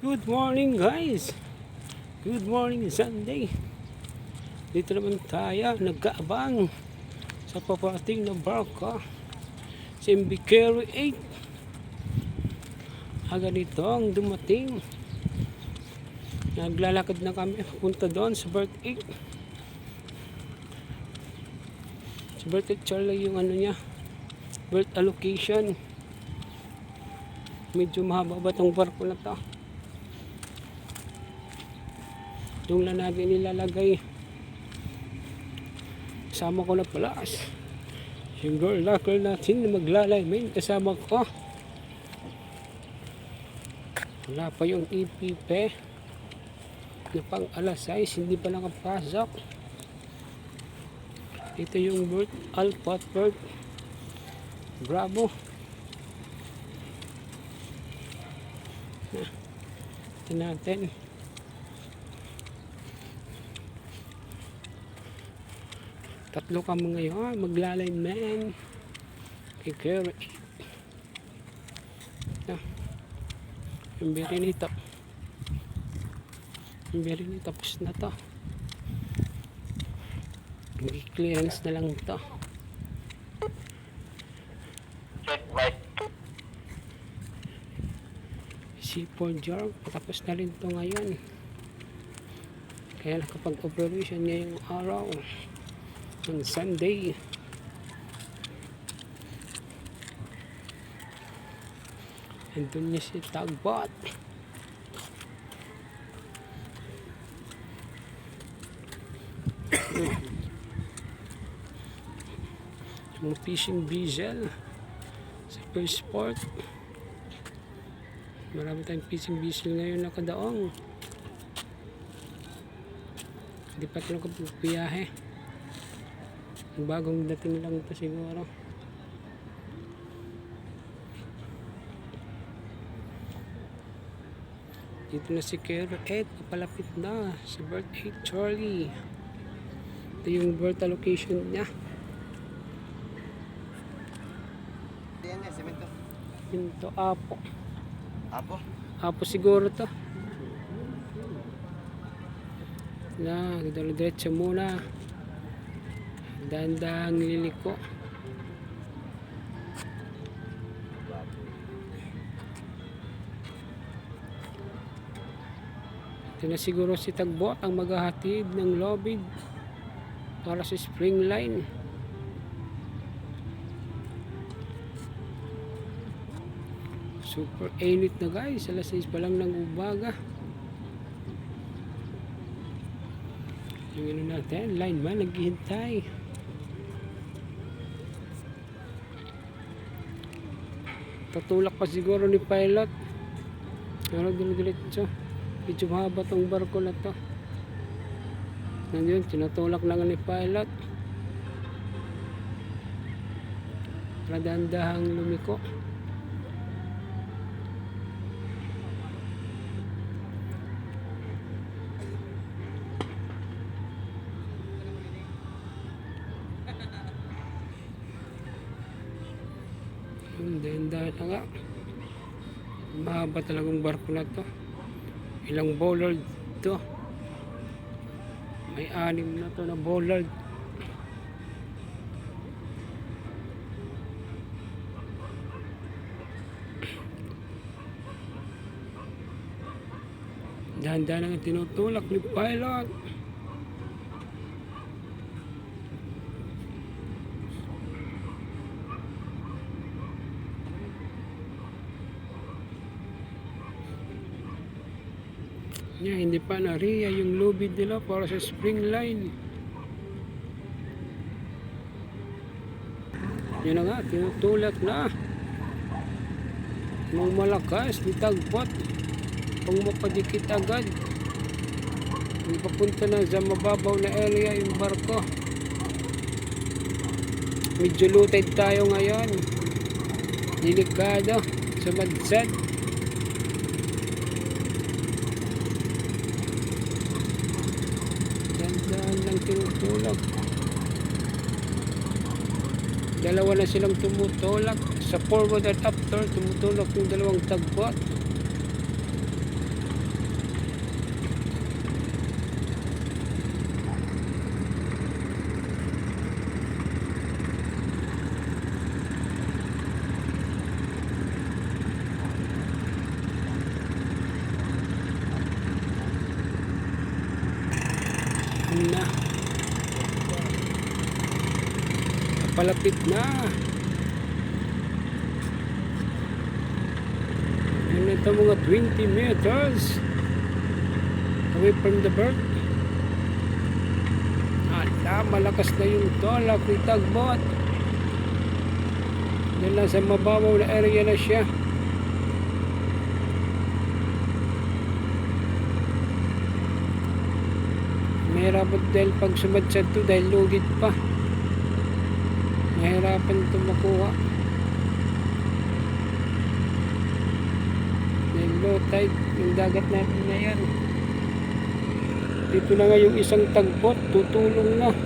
Good morning guys! Good morning Sunday! Dito naman tayo nagkaabang sa papating na barko sa Mbikero 8 Aga nito ang dumating Naglalakad na kami punta doon sa berth 8 Sa berth 8 Charlie yung ano niya berth allocation Medyo mahaba ba tong barko na to? Doon lang natin nilalagay. Kasama ko na pala. Yung girl locker natin na maglalay. kasama ko. Wala pa yung EPP. Na pang alas 6, hindi pa nakapasok. Ito yung bird, Alpha bird. Bravo. Ito natin. Tatlo kami ngayon, maglalay man. Kay Kerry. Ito. Yung beri nito. Yung beri nito, tapos na to. Mag-clearance na lang right. C4 jar, patapos na rin to ngayon. Kaya nakapag-operation ngayong araw. On Sunday. Andun niya si Tagbot. Yung fishing diesel sa first port. Marami tayong fishing diesel ngayon nakadaong. Hindi pa ito nakapagpiyahe. Bagong dating lang ito siguro. Dito na si Kero Ed, papalapit na sa birthday Charlie. Ito yung birth allocation niya. Yan yan, semento. Ito, apo. Apo? Apo siguro to. Na, diretso muna. Dahan-dahang liliko. Ito na siguro si Tagbot ang maghahatid ng lobid para sa spring line. Super init na guys. Alas 6 pa lang ng umaga. Yung ano natin, line man, naghihintay. Tutulak pa siguro ni pilot. Pero dilo-diretso. Medyo mahaba tong barko na to. Ngayon, tinutulak lang ni pilot. Para dahan-dahang lumiko. Dahil na nga. Mahaba talagang barko na to. Ilang bollard to. May anim na to na bollard. Dahan-dahan ang tinutulak ni pilot. Niya hindi pa nariya yung lubid nila para sa spring line. Yun na nga tinutulak na. Ng malakas di tagpot pang mapadikit agad. Papunta na sa mababaw na area yung barko. Medyo lutid tayo ngayon. Delikado sa madsad Dahan lang tinutulak. Dalawa na silang tumutulak. Sa forward at after, tumutulak yung dalawang tagbot. Papalapit na. Yan na ito mga 20 meters away from the bird. Ala, malakas na yung tolak ni tagbot. Yan lang sa mababaw na area na siya. Mahirapan dahil pag sumadsad to dahil lugid pa. Mahirapan ito makuha. Dahil low tide, yung dagat natin na yan. Dito na nga yung isang tagbot, tutulong na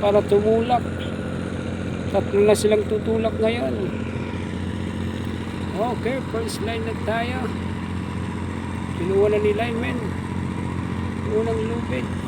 para tumulak. Tatlo na silang tutulak ngayon. Okay, first line na tayo. Kinuha na ni lineman. Unang lupit.